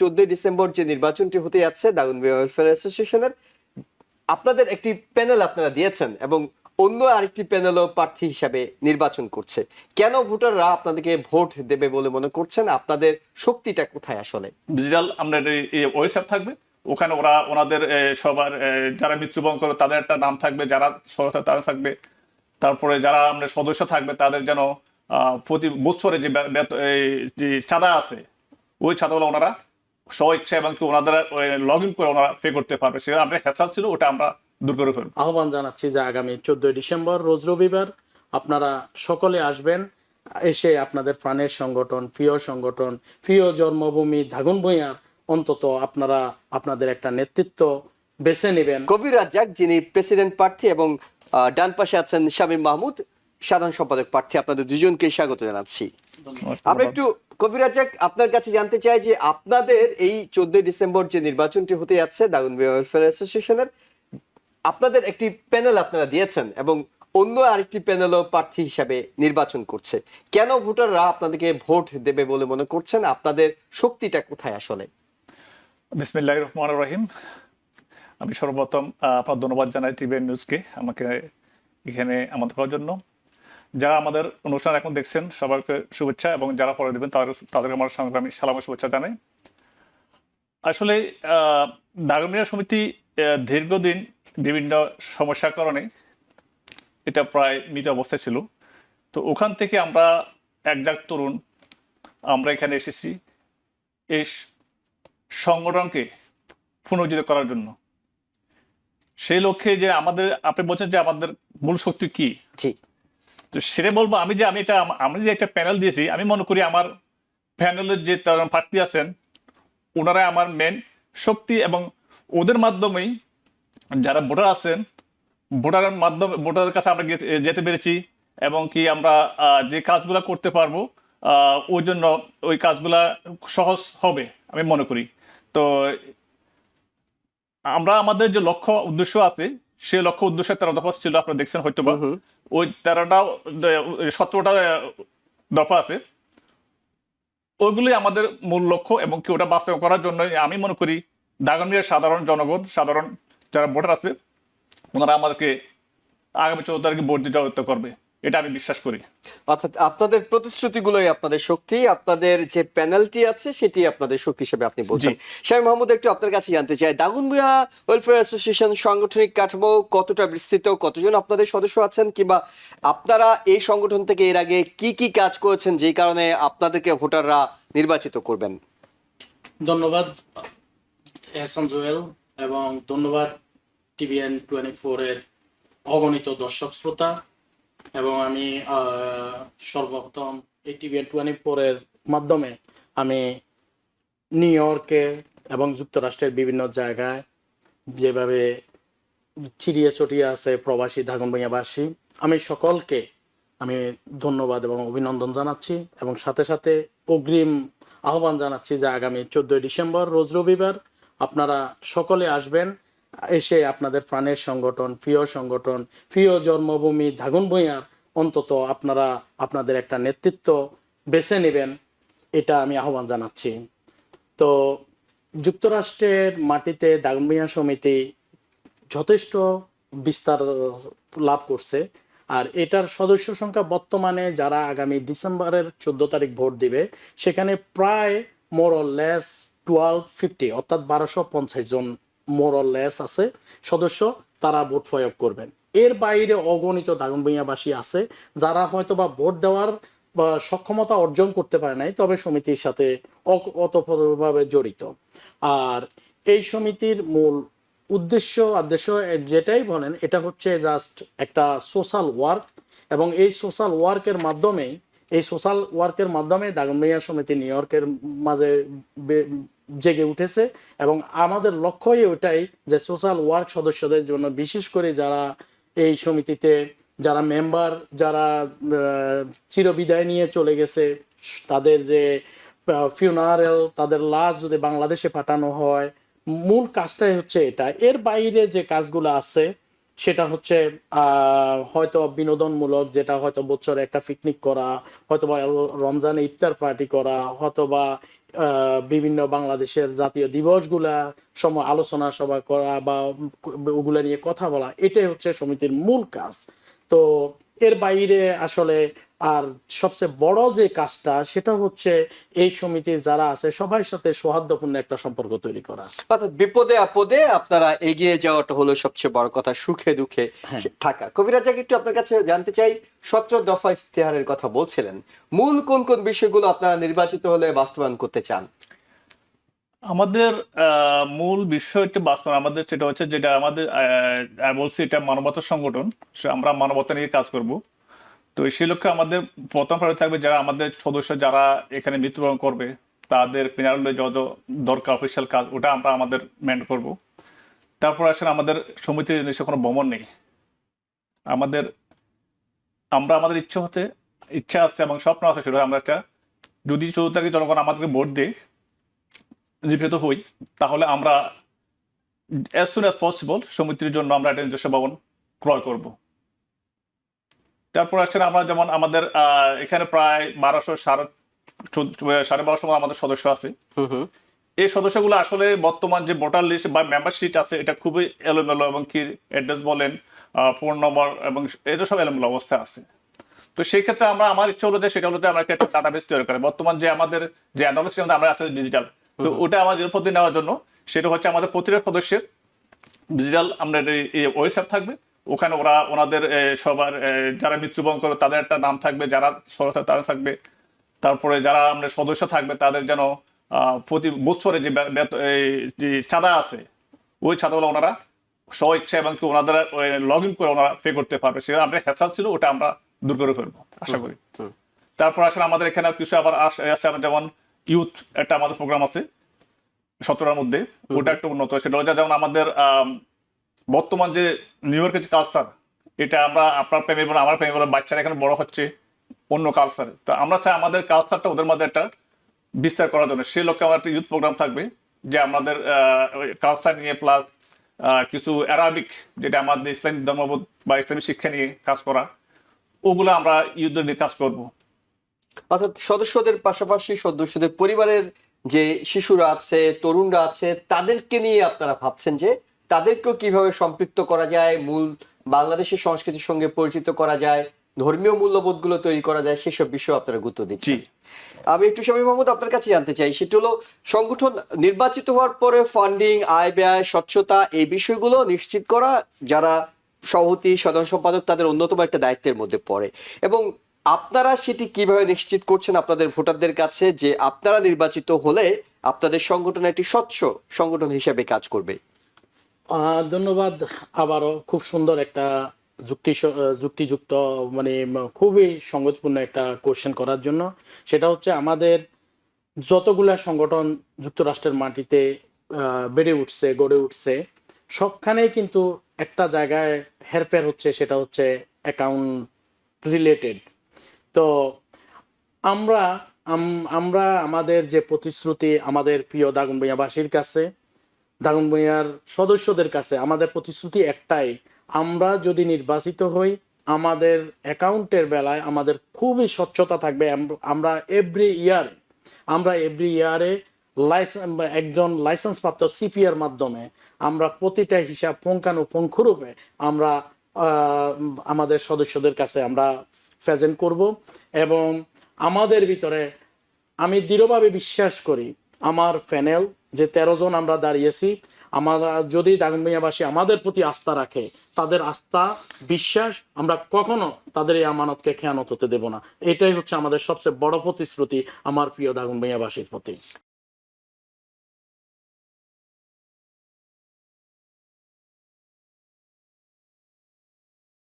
চোদ্দই ডিসেম্বর যে নির্বাচনটি হতে যাচ্ছে দাগুন ওয়েলফেয়ার অ্যাসোসিয়েশনের আপনাদের একটি প্যানেল আপনারা দিয়েছেন এবং অন্য আরেকটি প্যানেলও প্রার্থী হিসাবে নির্বাচন করছে। কেন ভোটাররা আপনাদেরকে ভোট দেবে বলে মনে করছেন? আপনাদের শক্তিটা কোথায় আসলে? ডিজিটাল আমরা ওয়েবসাইট থাকবে। ওখানে ওরা, ওনাদের সবার যারা মৃত্যুবরণ করে তাদের একটা নাম থাকবে, যারা সদস্য তারা থাকবে। তারপরে যারা আমরা সদস্য থাকবে, তাদের যেন প্রতি বছরে যে চাঁদা আছে, ওই চাঁদাগুলো ওনারা স্ব ইচ্ছা এবং কি ওনাদের লগ ইন করে ওনারা পে করতে পারবে। সেটা হ্যাসাল ছিল ওটা আমরা দূর করে ফেলব। আহ্বান জানাচ্ছি যে আগামী চোদ্দই ডিসেম্বর রোজ রবিবার আপনারা সকলে আসবেন এসে আপনাদের প্রাণের সংগঠন প্রিয় সংগঠন প্রিয় জন্মভূমি ধাগুন ভূঁইয়ার অন্তত আপনারা আপনাদের একটা নেতৃত্ব বেছে নেবেন। কবির রাজ্জাক যিনি প্রেসিডেন্ট প্রার্থী এবং আহ, ডান পাশে আছেন শামীম মাহমুদ সাধারণ সম্পাদক প্রার্থী আপনাদের দুজনকে স্বাগত জানাচ্ছি। আমরা একটু কবির রাজ্জাক আপনার কাছে জানতে চাই যে আপনাদের এই চোদ্দই ডিসেম্বর যে নির্বাচনটি হতে যাচ্ছে দাগুন ওয়েলফেয়ার অ্যাসোসিয়েশনের আপনাদের একটি প্যানেল আপনারা দিয়েছেন এবং অন্য আরেকটি প্যানেলও প্রার্থী হিসাবে নির্বাচন করছে। কেন ভোটাররা আপনাদেরকে ভোট দেবে বলে মনে করছেন? আপনাদের শক্তিটা কোথায় আসলে? বিসমিল্লাহ রহমান রহিম। আমি সর্বপ্রথম আপনার ধন্যবাদ জানাই টিভিএন নিউজকে আমাকে এখানে আমাদের করার জন্য। যারা আমাদের অনুষ্ঠান এখন দেখছেন, সবাইকে শুভেচ্ছা এবং যারা পরে দেবেন তাদের তাদেরকে আমার সংগ্রামী সালাম শুভেচ্ছা জানাই। আসলে দাগমিয়া সমিতি দীর্ঘদিন বিভিন্ন সমস্যার কারণে এটা প্রায় মৃত অবস্থায় ছিল। তো ওখান থেকে আমরা একজাক তরুণ, আমরা এখানে এসেছি এই সংগঠনকে পুনর্জিত করার জন্য। সেই লক্ষ্যে যে আমাদের, আপনি বলছেন যে আমাদের মূল শক্তি কি? তো সেটা বলব, আমি যে, আমি এটা, আমি যে একটা প্যানেল দিয়েছি, আমি মনে করি আমার প্যানেলের যে প্রার্থী আছেন ওনারা আমার মেন শক্তি এবং ওদের মাধ্যমেই যারা ভোটার আছেন ভোটারের মাধ্যমে, ভোটারের কাছে আমরা যেতে পেরেছি এবং কি আমরা যে কাজগুলো করতে পারব ওই জন্য ওই কাজগুলা সহজ হবে, আমি মনে করি। তো আমরা, আমাদের যে লক্ষ্য, উদ্দেশ্য আছে সেই লক্ষ্য উদ্দেশ্যে তেরো দফা ছিল আপনারা দেখছেন হয়তো বা ওই তেরোটা সতেরোটা দফা আছে। ওইগুলি আমাদের মূল লক্ষ্য এবং কি ওটা বাস্তবায়ন করার জন্য আমি মনে করি দাগনমিয়ার সাধারণ জনগণ সাধারণ যারা ভোটার আছে ওনারা আমাদেরকে আগামী চৌদ্দ তারিখে ভোট দিতে করবে। এটা আমি বিশ্বাস করি। অর্থাৎ আপনাদের প্রতিশ্রুতিগুলোই আপনাদের শক্তি আপনাদের যে প্যানেলটি আছে সেটি আপনাদের শক্তি হিসেবে আপনি বলছেন। শামীম মাহমুদ একটু আপনার কাছে জানতে চাই দাগুনবুয়া ওয়েলফেয়ার অ্যাসোসিয়েশন সাংগঠনিক কাঠামো কতটা বিস্তৃত কতজন আপনাদের সদস্য আছেন কিংবা আপনারা এই সংগঠন থেকে এর আগে কি কি কাজ করেছেন যেই কারণে আপনাদেরকে ভোটাররা নির্বাচিত করবেন? ধন্যবাদ এহসান জুয়েল এবং ধন্যবাদ টিভিএন টোয়েন্টি ফোরের অগণিত দর্শক শ্রোতা। এবং আমি সর্বপ্রথম এই টিভিএন টোয়েন্টি ফোরের মাধ্যমে আমি নিউ ইয়র্কে এবং যুক্তরাষ্ট্রের বিভিন্ন জায়গায় যেভাবে ছিড়িয়ে ছড়িয়ে আছে প্রবাসী ধাগনবাসী আমি সকলকে আমি ধন্যবাদ এবং অভিনন্দন জানাচ্ছি এবং সাথে সাথে অগ্রিম আহ্বান জানাচ্ছি যে আগামী চোদ্দই ডিসেম্বর, রোজ রবিবার আপনারা সকলে আসবেন। এসে আপনাদের প্রাণের সংগঠন, প্রিয় সংগঠন, প্রিয় জন্মভূমি ধাগুন ভূঁইয়ার অন্তত আপনারা আপনাদের একটা নেতৃত্ব বেছে নেবেন, এটা আমি আহ্বান জানাচ্ছি। তো যুক্তরাষ্ট্রের মাটিতে দাগনভূঁইয়া সমিতি যথেষ্ট বিস্তার লাভ করছে, আর এটার সদস্য সংখ্যা বর্তমানে যারা আগামী ডিসেম্বরের চোদ্দ তারিখ ভোট দিবে, সেখানে প্রায় মোরল লেস টুয়েলভ ফিফটি অর্থাৎ বারোশো পঞ্চাশ জন মোরলেস আছে। সদস্য, তারা ভোট প্রয়োগ করবেন। এর বাইরে অগণিত দাগনভূঁইয়াবাসী আছে, যারা হয়তো বা ভোট দেওয়ার সক্ষমতা অর্জন করতে পারে নাই, তবে সমিতির সাথে অতপ্রতভাবে জড়িত। আর এই সমিতির মূল উদ্দেশ্য আদেশ্য যেটাই বলেন, এটা হচ্ছে জাস্ট একটা সোশ্যাল ওয়ার্ক এবং এই সোশ্যাল ওয়ার্কের মাধ্যমেই, এই সোশ্যাল ওয়ার্কের মাধ্যমে দাগনমিয়া সমিতি নিউ ইয়র্কের মাঝে জেগে উঠেছে এবং আমাদের লক্ষ্যই ওটাই যে সোশ্যাল ওয়ার্ক সদস্যদের জন্য, বিশেষ করে যারা এই সমিতিতে, যারা মেম্বার যারা চিরবিদায় নিয়ে চলে গেছে, তাদের যে ফিউনারেল তাদের লাশ যদি বাংলাদেশে পাঠানো হয়, মূল কাজটাই হচ্ছে এটা। এর বাইরে যে কাজগুলো আছে সেটা হচ্ছে হয়তো বিনোদনমূলক, যেটা হয়তো বছরে একটা পিকনিক করা হয়তো বা রমজানে ইফতার পার্টি করা হয়তো বা বিভিন্ন বাংলাদেশের জাতীয় দিবসগুলা সময় আলোচনা সভা করা বা ওগুলা নিয়ে কথা বলা, এটাই হচ্ছে সমিতির মূল কাজ। তো এর বাইরে আসলে আর সবচেয়ে বড় যে কাজটা সেটা হচ্ছে এই সমিতির যারা আছে সবার সাথে সৌহার্দ্যপূর্ণ একটা সম্পর্ক তৈরি করা। অর্থাৎ বিপদে আপদে আপনারা এগিয়ে যাওয়াটা হলো সবচেয়ে বড় কথা সুখে দুঃখে থাকা। কবিরাজ একটু আপনার কাছে জানতে চাই সতেরো দফা ইস্তেহারের কথা বলছিলেন। মূল কোন কোন বিষয়গুলো আপনারা নির্বাচিত হলে বাস্তবায়ন করতে চান? আমাদের আহ, মূল বিষয়টি বাস্তব আমাদের সেটা হচ্ছে যেটা আমাদের আহ, আমি বলছি এটা মানবতা সংগঠন আমরা মানবতা নিয়ে কাজ করব। তো সেই লক্ষ্যে আমাদের প্রথম প্রায়োরিটি থাকবে যারা আমাদের সদস্য যারা এখানে মৃত্যুবরণ করবে, তাদের পিনারলে যত দরকার অফিসিয়াল কাজ, ওটা আমরা আমাদের মেন্ট করব। তারপর আসলে আমাদের সমিতির নিজস্ব কোনো ভ্রমণ নেই। আমাদের, আমরা আমাদের ইচ্ছা হতে, ইচ্ছা আছে এবং স্বপ্ন আছে সেটা আমরা একটা, যদি চৌদ্দ তারিখে জনগণ আমাদেরকে ভোট দেয় নির্ভীত হই তাহলে আমরা অ্যাজ সুন অ্যাজ পসিবল সমিতির জন্য আমরা একটা নিজস্ব ভবন ক্রয় করব। তারপর আসছেন আমরা যেমন আমাদের এখানে প্রায় বারোশো সাড়ে সাড়ে বারোশো আমাদের সদস্য আছে। এই সদস্যগুলো আসলে বর্তমান যে ভোটার লিস্ট বা মেম্বারশিপ আছে এটা খুবই এলোমেলো এবং কি অ্যাড্রেস বলেন ফোন নম্বর এবং এটা সব এলোমেলো অবস্থা আছে। তো সেই ক্ষেত্রে আমরা আমার ইচ্ছা হলো যে সেটা হলো আমরা একটা ডাটাবেস তৈরি করি। বর্তমান যে আমাদের যে অ্যানালিস আমরা আছে ডিজিটাল তো ওটা আমাদের প্রতি নেওয়ার জন্য সেটা হচ্ছে আমাদের প্রতিটা সদস্যের ডিজিটাল আমরা ওয়েবসাইট থাকবে। ওখানে ওরা ওনাদের সবার যারা মৃত্যুবরণ করে তাদের একটা নাম থাকবে যারা সদস্য তাদের থাকবে। তারপরে যারা আমরা সদস্য থাকবে তাদের যেন প্রতি বছরে যে যে চাঁদা আছে ওই চাঁদাগুলো ওনারা স্ব ইচ্ছা এবং কি ওনাদের লগ ইন করে ওনারা পে করতে পারবে। সেটা আমাদের হেসাল ছিল ওটা আমরা দূর করে ফেলব আশা করি। তারপর আসলে আমাদের এখানে কিছু আবার আস- আমার যেমন ইউথ একটা আমাদের প্রোগ্রাম আছে সতেরোর মধ্যে ওটা একটু উন্নত সেটা যেমন আমাদের আম, বর্তমান যে নিউ ইয়র্কের যে কালচার এটা আমরা আপনার প্রেমে বলে, আমার প্রেমে বলে, বাচ্চারা এখানে বড় হচ্ছে অন্য কালচারে তো আমরা চাই আমাদের কালচারটা ওদের মধ্যে একটা বিস্তার করার জন্য। সেই লক্ষ্যে আমার একটা ইউথ প্রোগ্রাম থাকবে, যে আমাদের কালচার নিয়ে প্লাস কিছু অ্যারাবিক যেটা আমাদের ইসলামিক ধর্মবোধ বা ইসলামিক শিক্ষা নিয়ে কাজ করা, ওগুলো আমরা ইউথদের নিয়ে কাজ করব। অর্থাৎ সদস্যদের পাশাপাশি সদস্যদের পরিবারের যে শিশুরা আছে, তরুণরা আছে, তাদেরকে নিয়ে আপনারা ভাবছেন যে তাদেরকেও কীভাবে সম্পৃক্ত করা যায় মূল বাংলাদেশের সংস্কৃতির সঙ্গে পরিচিত করা যায় ধর্মীয় মূল্যবোধগুলো তৈরি করা যায় সেসব বিষয়ে আপনারা গুরুত্ব দিচ্ছেন। জি। আমি একটু স্বামী মোহাম্মদ আপনার কাছে জানতে চাই সেটা হলো সংগঠন নির্বাচিত হওয়ার পরে ফান্ডিং আয় ব্যয় স্বচ্ছতা এই বিষয়গুলো নিশ্চিত করা যারা সভাপতি সাধারণ সম্পাদক তাদের অন্যতম একটা দায়িত্বের মধ্যে পড়ে। এবং আপনারা সেটি কীভাবে নিশ্চিত করছেন আপনাদের ভোটারদের কাছে যে আপনারা নির্বাচিত হলে আপনাদের সংগঠন একটি স্বচ্ছ সংগঠন হিসেবে কাজ করবে? ধন্যবাদ। আবারও খুব সুন্দর একটা যুক্তি যুক্তিযুক্ত মানে খুবই সঙ্গতপূর্ণ একটা কোশ্চেন করার জন্য। সেটা হচ্ছে আমাদের যতগুলা সংগঠন যুক্তরাষ্ট্রের মাটিতে বেড়ে উঠছে, গড়ে উঠছে সবখানেই কিন্তু একটা জায়গায় হেরফের হচ্ছে, সেটা হচ্ছে অ্যাকাউন্ট রিলেটেড তো আমরা, আম- আমরা, আমাদের যে প্রতিশ্রুতি, আমাদের প্রিয় দাগনভূঞাবাসীর কাছে ভূঁইয়ার সদস্যদের কাছে আমাদের প্রতিশ্রুতি একটাই, আমরা যদি নির্বাচিত হই, আমাদের অ্যাকাউন্টের বেলায় আমাদের খুবই স্বচ্ছতা থাকবে। আমরা এভরি ইয়ারে আমরা এভরি ইয়ারে লাইসেন্স একজন লাইসেন্স প্রাপ্ত সিপিআর মাধ্যমে আমরা প্রতিটা হিসাব পুঙ্খানুপুঙ্খরূপে আমরা আমাদের সদস্যদের কাছে আমরা প্রেজেন্ট করব এবং আমাদের ভিতরে আমি দৃঢ়ভাবে বিশ্বাস করি, আমার প্যানেল যে তেরো জন আমরা দাঁড়িয়েছি, আমরা যদি দাগনমিয়াবাসী আমাদের প্রতি আস্থা রাখে, তাদের আস্থা, বিশ্বাস আমরা কখনো তাদের এই আমানতকে খেয়ানত হতে দেব না। এটাই হচ্ছে আমাদের সবচেয়ে বড় প্রতিশ্রুতি আমার প্রিয় দাগনমিয়াবাসীর প্রতি।